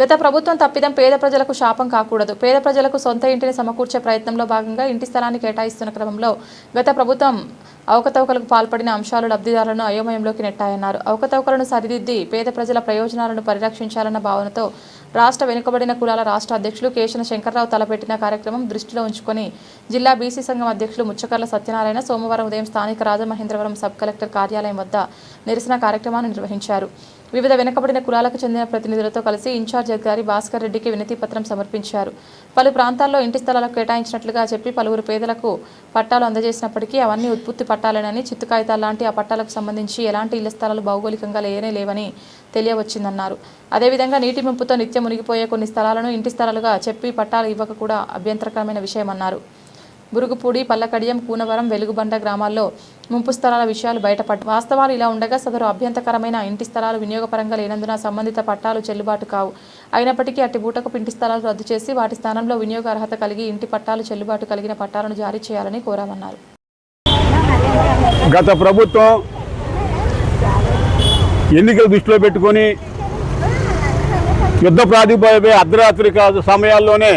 గత ప్రభుత్వం తప్పిదం పేద ప్రజలకు శాపం కాకూడదు. పేద ప్రజలకు సొంత ఇంటిని సమకూర్చే ప్రయత్నంలో భాగంగా ఇంటి స్థలాన్ని కేటాయిస్తున్న క్రమంలో గత ప్రభుత్వం అవకతవకలకు పాల్పడిన అంశాలు లబ్ధిదారులను అయోమయంలోకి నెట్టాయన్నారు. అవకతవకలను సరిదిద్ది పేద ప్రజల ప్రయోజనాలను పరిరక్షించాలన్న భావనతో రాష్ట్ర వెనుకబడిన కులాల రాష్ట్ర అధ్యక్షులు కేశన శంకర్రావు తలపెట్టిన కార్యక్రమం దృష్టిలో ఉంచుకొని జిల్లా బీసీ సంఘం అధ్యక్షులు ముచ్చకర్ల సత్యనారాయణ సోమవారం ఉదయం స్థానిక రాజమహేంద్రవరం సబ్ కలెక్టర్ కార్యాలయం వద్ద నిరసన కార్యక్రమాన్ని నిర్వహించారు. వివిధ వెనుకబడిన కులాలకు చెందిన ప్రతినిధులతో కలిసి ఇన్ఛార్జ్ అధికారి భాస్కర్ రెడ్డికి వినతి పత్రం సమర్పించారు. పలు ప్రాంతాల్లో ఇంటి స్థలాలకు కేటాయించినట్లుగా చెప్పి పలువురు పేదలకు పట్టాలు అందజేసినప్పటికీ అవన్నీ ఉత్పత్తి పట్టాలేనని చిత్తు కాగితాలు లాంటి ఆ పట్టాలకు సంబంధించి ఎలాంటి ఇళ్ళ స్థలాలు భౌగోళికంగా లేనే లేవని తెలియవచ్చిందన్నారు. అదేవిధంగా నీటి ముంపుతో నిత్యం మునిగిపోయే కొన్ని స్థలాలను ఇంటి స్థలాలుగా చెప్పి పట్టాలు ఇవ్వక కూడా అభ్యంతరకరమైన విషయమన్నారు. బురుగుపూడి పల్లకడియం కూనవరం వెలుగుబండ గ్రామాల్లో ముంపు స్థలాల విషయాలు బయటపడ్డ వాస్తవాలు ఇలా ఉండగా సదరు అభ్యంతకరమైన ఇంటి స్థలాలు వినియోగపరంగా లేనందున సంబంధిత పట్టాలు చెల్లుబాటు కావు. అయినప్పటికీ అట్టి బూటకు ఇంటి స్థలాలు రద్దు చేసి వాటి స్థానంలో వినియోగ అర్హత కలిగి ఇంటి పట్టాలు చెల్లుబాటు కలిగిన పట్టాలను జారీ చేయాలని కోరామన్నారు. గత ప్రభుత్వం ఎన్నికలు దృష్టిలో పెట్టుకొని యుద్ధ ప్రాతిపదికపై అర్ధరాత్రి కాదు సమయాల్లోనే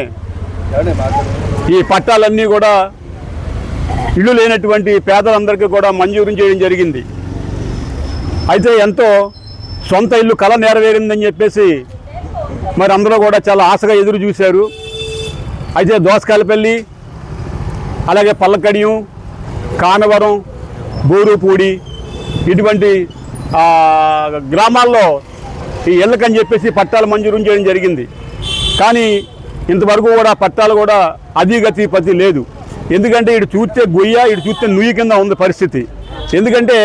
ఈ పట్టాలన్నీ కూడా ఇల్లు లేనటువంటి పేదలందరికీ కూడా మంజూరు చేయడం జరిగింది. అయితే ఎంతో సొంత ఇల్లు కళ నెరవేరిందని చెప్పేసి మరి అందరూ కూడా చాలా ఆశగా ఎదురు చూశారు. అయితే దోసకాయలపల్లి అలాగే పల్లకడియం కానవరం బోరుపూడి ఇటువంటి గ్రామాల్లో ఈ ఇళ్ళకని చెప్పేసి పట్టాలు మంజూరు చేయడం జరిగింది. కానీ ఇంతవరకు కూడా పట్టాలు కూడా అధిగతి పతి లేదు. ఎందుకంటే ఇటు చూస్తే గొయ్య ఇటు చూస్తే నుయ్యి కింద ఉంది పరిస్థితి. ఎందుకంటే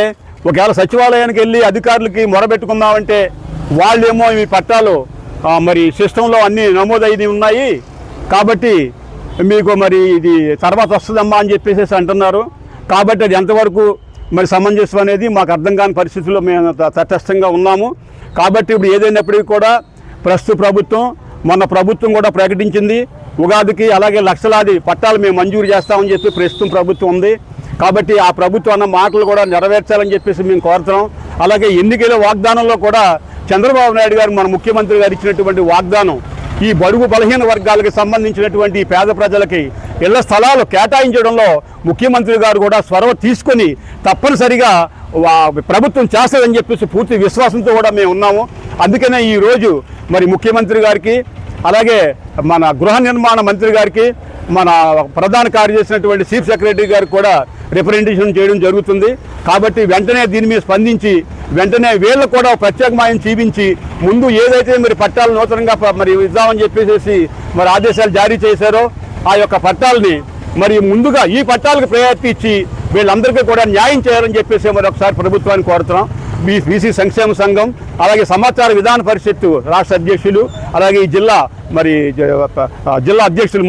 ఒకవేళ సచివాలయానికి వెళ్ళి అధికారులకి మొరబెట్టుకుందామంటే వాళ్ళేమో ఈ పట్టాలు మరి సిస్టంలో అన్నీ నమోదైనవి ఉన్నాయి. కాబట్టి మీకు మరి ఇది తర్వాత వస్తుందమ్మా అని చెప్పేసి అంటున్నారు. కాబట్టి అది ఎంతవరకు మరి సమంజసం అనేది మాకు అర్థం కాని పరిస్థితుల్లో మేము తటస్థంగా ఉన్నాము. కాబట్టి ఇప్పుడు ఏదైనప్పటికీ కూడా ప్రస్తుత ప్రభుత్వం మొన్న ప్రభుత్వం కూడా ప్రకటించింది ఉగాదికి అలాగే లక్షలాది పట్టాలు మేము మంజూరు చేస్తామని చెప్పి ప్రస్తుతం ప్రభుత్వం ఉంది. కాబట్టి ఆ ప్రభుత్వం అన్న మాటలు కూడా నెరవేర్చాలని చెప్పేసి మేము కోరుతున్నాం. అలాగే ఎన్నికల వాగ్దానంలో కూడా చంద్రబాబు నాయుడు గారు మన ముఖ్యమంత్రి గారు ఇచ్చినటువంటి వాగ్దానం ఈ బడుగు బలహీన వర్గాలకు సంబంధించినటువంటి పేద ప్రజలకి ఇళ్ళ స్థలాలు కేటాయించడంలో ముఖ్యమంత్రి గారు కూడా స్వరవ తీసుకొని తప్పనిసరిగా వా- ప్రభుత్వం చేస్తుందని చెప్పేసి పూర్తి విశ్వాసంతో కూడా మేము ఉన్నాము. అందుకనే ఈరోజు మరి ముఖ్యమంత్రి గారికి అలాగే మన గృహ నిర్మాణ మంత్రి గారికి మన ప్రధాన కార్యదర్శినటువంటి చీఫ్ సెక్రటరీ గారికి కూడా రిప్రజెంటేషన్ చేయడం జరుగుతుంది. కాబట్టి వెంటనే దీని మీద స్పందించి వెంటనే వీళ్ళకు కూడా ప్రత్యేకమాయం చూపించి ముందు ఏదైతే మరి పట్టాలు నూతనంగా మరి ఇద్దామని చెప్పేసి మరి ఆదేశాలు జారీ చేశారో ఆ యొక్క పట్టాలని మరి ముందుగా ఈ పట్టాలకు ప్రయారిటీ ఇచ్చి వీళ్ళందరికీ కూడా న్యాయం చేయాలని చెప్పేసి మరి ఒకసారి ప్రభుత్వాన్ని కోరుతున్నాం. మీ బీసీ సంక్షేమ సంఘం అలాగే సమాచార విధాన పరిషత్తు రాష్ట్ర అధ్యక్షులు అలాగే ఈ జిల్లా మరి జిల్లా అధ్యక్షులు